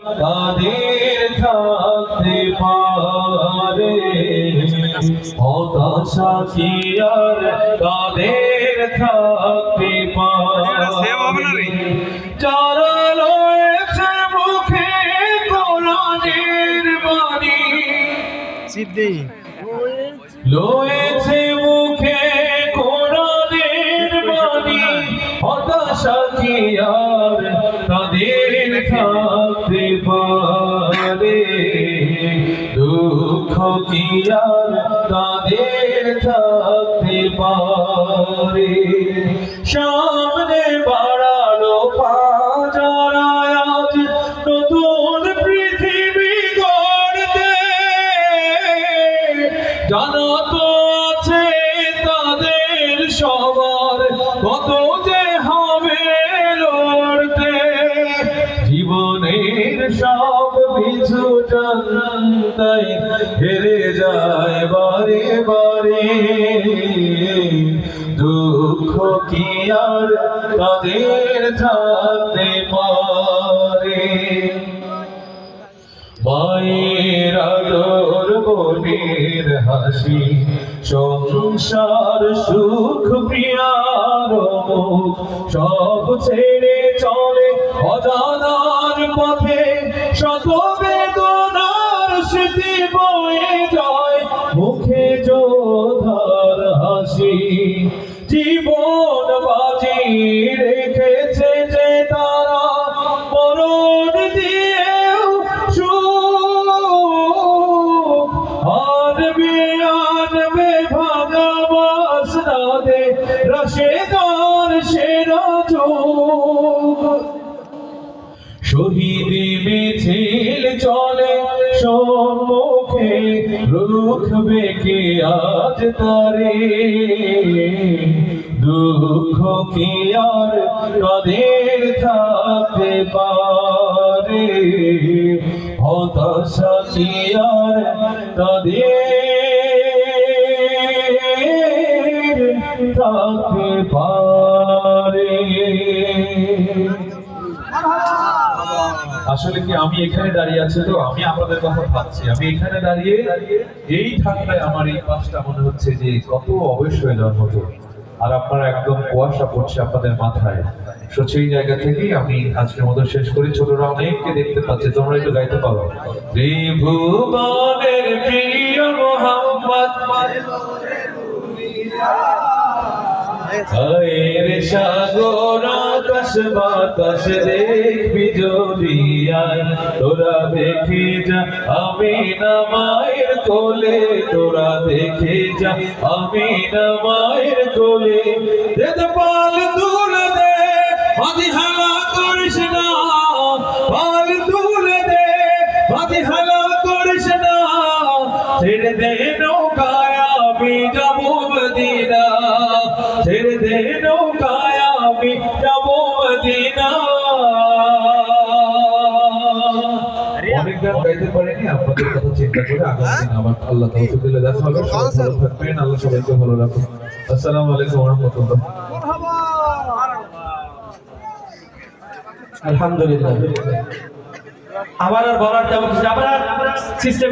তাদের থাকতে পারে। হতাশা কি আর তাদের থাকতে? পারে? যারা রয়েছে মুখে কোরআনের বাণী সিদ্ধি। লয়েছে থাকতে পারে দুঃখ কি আর তাদের থাকতে পারে? সামনে বাড়ালো পাজারায় আজ নতুন পৃথিবী গড়তে। জানা তো আছে জীবনের সব কিছু জানতাই হেরে যায় বারে বারে। দুঃখ কি আর তাদের থাকতে পারে? মায়ের আদর বোনের হাসি, সংসার সুখ প্রিয়ার মুখ সব ছেড়ে চলে পথে শত বেদনার স্মৃতি বয়ে যায়। মুখে যোধার হাসি জীবন বাজি শহীদি মিছিল চলে, সম্মুখে রুখবে কে আজ তারে? দুঃখ কি আর তাদের থাকতে পারে? হতাশা কি আর তাদের থাকতে পারে? আসলে কি আমি এখানে দাঁড়িয়ে আছি তো? আমি আপনাদের কথা ভাবছি। আমি এখানে দাঁড়িয়ে এই ঠান্ডায় আমার এই পাশটা মনে হচ্ছে যে কত অবশ্য হয়ে যাওয়ার মতো। আর আপনারা একদম কুয়াশা পড়ছে আপনাদের মাথায়। সেই জায়গা থেকেই আমি আজকের মতো শেষ করি। ছোটরা অনেককে দেখতে পাচ্ছে, তোমরা একটু গাইতে পারো। ত্রিভুবনের প্রিয় মোহাম্মদ। সাগর আকাশ বাতাস দেখবি আয়। তোরা দেখে যা আমি না মায়ের কোলে। তোরা দেখে যা আমি না মায়ের কোলে। যেতে পাল তুলে দে মাঝি হালা করিস না। পাল তুলে দে মাঝি হালা করিস না। ছেড়ে দে নৌকায়, আমি যাব মদিনা ছেড়ে দে নৌকায়, আমি যাব অনেক গান গাইতে পারিনি আপনাদের কথা চিন্তা করে আগামী দিন আবার আল্লাহ তৌফিক দিলে দেখা হবে সবাই ভালো থাকবেন আল্লাহ সবাইকে ভালো রাখুন। আসসালামু আলাইকুম ওয়া রাহমাতুল্লাহ। আলহামদুলিল্লাহ। আমার আর বলার তেমন কিছু না। সিস্টেম